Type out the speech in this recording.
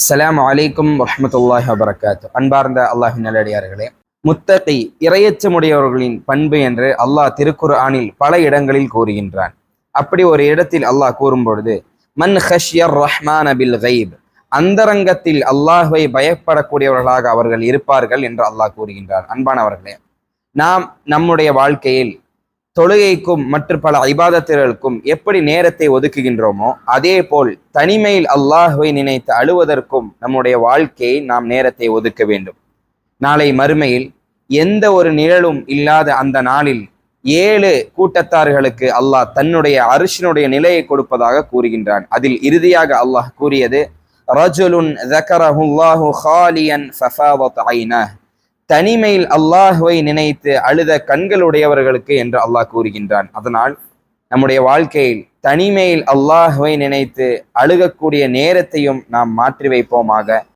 அஸ்ஸலாமு அலைக்கும் வரமத்துல்லாஹ் வபரகாத்து அன்பார்ந்த அல்லாஹின் நல்லடியார்களே முத்தகி இரையச்சமுடையவர்களின் பண்பு என்று அல்லாஹ் திருக்குர்ஆனில் பல இடங்களில் கூறுகின்றான். அப்படி ஒரு இடத்தில் அல்லாஹ் கூறும் பொழுது மன் ஹஷ்யர் ரஹ்மான் அபில் கைப் அந்தரங்கத்தில் அல்லாஹுவை பயப்படக்கூடியவர்களாக அவர்கள் இருப்பார்கள் என்று அல்லாஹ் கூறுகின்றார் அன்பானவர்களே நாம் நம்முடைய வாழ்க்கையில் தொழுகைக்கும் மற்ற பல ஐபாதத்திற்கும் எப்படி நேரத்தை ஒதுக்குகின்றோமோ அதே போல் தனிமையில் அல்லாஹுவை நினைத்து அழுவதற்கும் நம்முடைய வாழ்க்கையை நாம் நேரத்தை ஒதுக்க வேண்டும். நாளை மறுமையில் எந்த ஒரு நிழலும் இல்லாத அந்த நாளில் ஏழு கூட்டத்தார்களுக்கு அல்லாஹ் தன்னுடைய அரிசினுடைய நிலையை கொடுப்பதாக கூறுகின்றான். அதில் இறுதியாக அல்லாஹ் கூறியது ரஜுலுன் தனிமையில் அல்லாஹுவை நினைத்து அழுத கண்களுடையவர்களுக்கு என்று அல்லாஹ் கூறுகின்றான். அதனால் நம்முடைய வாழ்க்கையில் தனிமையில் அல்லாஹுவை நினைத்து அழுகக்கூடிய நேரத்தையும் நாம் மாற்றி வைப்போமாக.